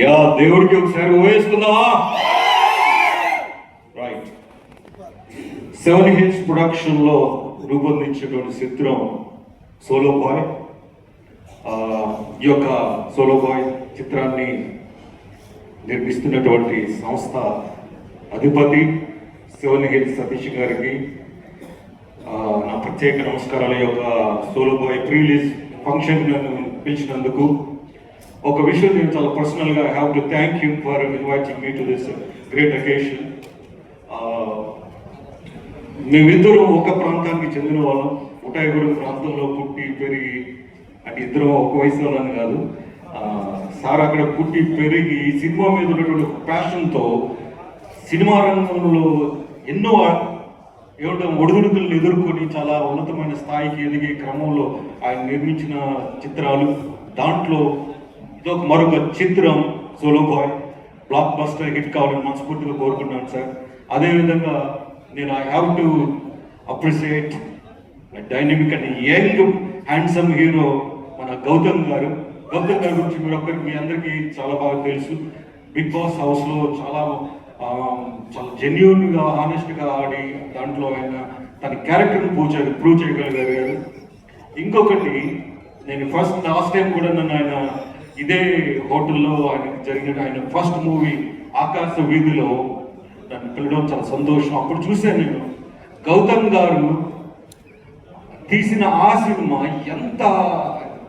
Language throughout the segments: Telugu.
యా దేవుడికి ఒకసారి ఊహిస్తుందామా రైట్ సెవెన్ హిల్స్ ప్రొడక్షన్లో రూపొందించినటువంటి చిత్రం సోలో బాయ్ ఈ యొక్క సోలో బాయ్ చిత్రాన్ని నిర్మిస్తున్నటువంటి సంస్థ అధిపతి సెవెన్ హిల్స్ సతీష్ గారికి. నా ప్రత్యేక నమస్కారాల. యొక్క సోలో బాయ్ ప్రీలీజ్ ఫంక్షన్ నన్ను పిలిచినందుకు ఒక విషయం నేను చాలా పర్సనల్గా have to thank you for inviting me to this great occasion మేమిద్దరం ఒక ప్రాంతానికి చెందిన వాళ్ళం. ఉటాయగూడెం ప్రాంతంలో పుట్టి పెరిగి అంటే ఇద్దరం ఒక వయసు వాళ్ళని కాదు. సార్ అక్కడ పుట్టి పెరిగి ఈ సినిమా మీద ఉన్నటువంటి ప్యాషన్తో సినిమా రంగంలో ఎన్నో ఏమంటే ఒడిదుడుకులను ఎదుర్కొని చాలా ఉన్నతమైన స్థాయికి ఎదిగే క్రమంలో ఆయన నిర్మించిన చిత్రాలు. దాంట్లో ఇదొక మరొక చిత్రం solo bye. Blockbuster hit కావాలని మనస్ఫూర్తిగా కోరుకుంటున్నాను సార్. అదేవిధంగా నేను I have to appreciate dynamic and young handsome hero మన గౌతమ్ గారు. గౌతమ్ గారి గురించి మీరు ఒక్కరికి మీ అందరికీ చాలా బాగా తెలుసు. బిగ్ బాస్ హౌస్లో చాలా చాలా జెన్యున్గా గా ఆడి దాంట్లో ఆయన తన క్యారెక్టర్ని ప్రూవ్ చేయ ప్రూవ్ చేయగలిగారు ఇంకొకటి నేను ఫస్ట్ లాస్ట్ టైం కూడా నన్ను ఆయన ఇదే హోటల్లో ఆయన జరిగిన ఆయన ఫస్ట్ మూవీ ఆకాశ వీధిలో నన్ను పిలవడం చాలా సంతోషం. అప్పుడు చూశాను నేను. గౌతమ్ గారు తీసిన ఆ సినిమా ఎంత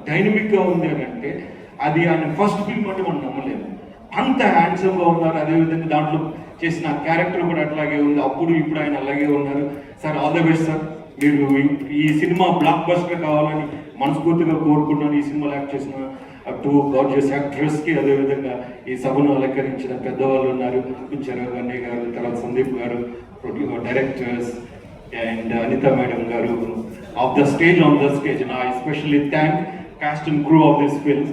డైనమిక్గా ఉంది అని అంటే అది ఆయన ఫస్ట్ ఫిల్మ్ అంటే మనం నమ్మలేము. అంత హ్యాండ్సమ్గా ఉన్నారు. అదేవిధంగా దాంట్లో చేసిన క్యారెక్టర్ కూడా అట్లాగే ఉంది. అప్పుడు ఇప్పుడు ఆయన అలాగే ఉన్నారు. Sir all the best sir. మీరు ఈ- సినిమా బ్లాక్ బస్టర్ కావాలని మనస్ఫూర్తిగా కోరుకుంటున్నాను. ఈ సినిమాలో యాక్ట్ చేసిన టూ గార్జియస్ యాక్టర్స్కి అదేవిధంగా ఈ సభను అలంకరించిన పెద్దవాళ్ళు ఉన్నారు గుంచెరావు అన్నయ్య గారు తర్వాత Sandeep garu directors and Anitha madam garu off the stage on the stage నా especially thank cast and crew of this film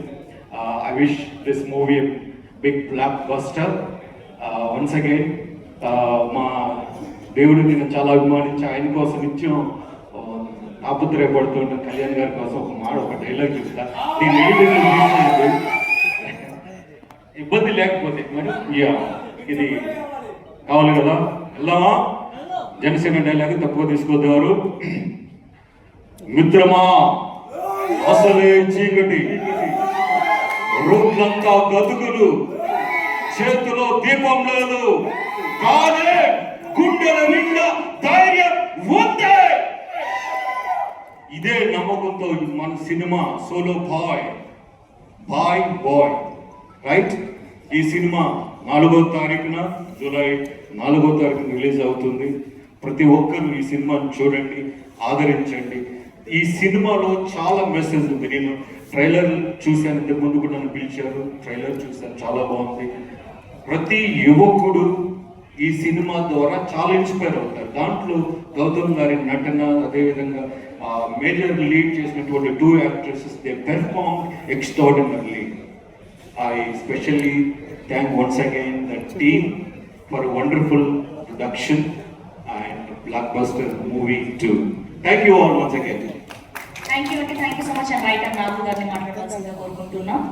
I wish this movie big blockbuster once again మా దేవుడిని చాలా అభిమానించి ఆయన కోసం ఇచ్చాం ఆపుత్రయపడుతున్న కళ్యాణ్ గారి కోసం ఒక మాట ఒక డైలాగ్ చెప్తా. ఇబ్బంది లేకపోతే మరి ఇది కావాలి కదా? వెళ్దామా? జనసేన డైలాగ్ తక్కువ తీసుకోద్దారు. మిత్రమా అసలే చీకటి. రోడ్లంతా గతుకులు చేతిలో దీపం లేదు. నమ్మకంతో మన cinema Solo Boy boy boy right ఈ సినిమా నాలుగో తారీఖున జూలై నాలుగో తారీఖున రిలీజ్ అవుతుంది. ప్రతి ఒక్కరూ ఈ సినిమాని చూడండి ఆదరించండి. ఈ సినిమాలో చాలా మెసేజ్ ఉంది. నేను ట్రైలర్ చూశాను ఇంతకు ముందు కూడా నన్ను పిలిచారు. ట్రైలర్ చూశాను చాలా బాగుంది. ప్రతి యువకుడు ఈ సినిమా ద్వారా చాలా ఇన్స్పైర్ అవుతారు. దాంట్లో గౌతమ్ గారి నటన అదేవిధంగా మేజర్ లీడ్ చేసినటువంటి two actresses they perform extraordinarily. I specially thank once again the team for wonderful production and blockbuster movie too. Thank you all once again. Thank you అంటే thank you so much and writer Nagu గారిని మాట్లాడవలసిందిగా కోరుకుంటున్నాం.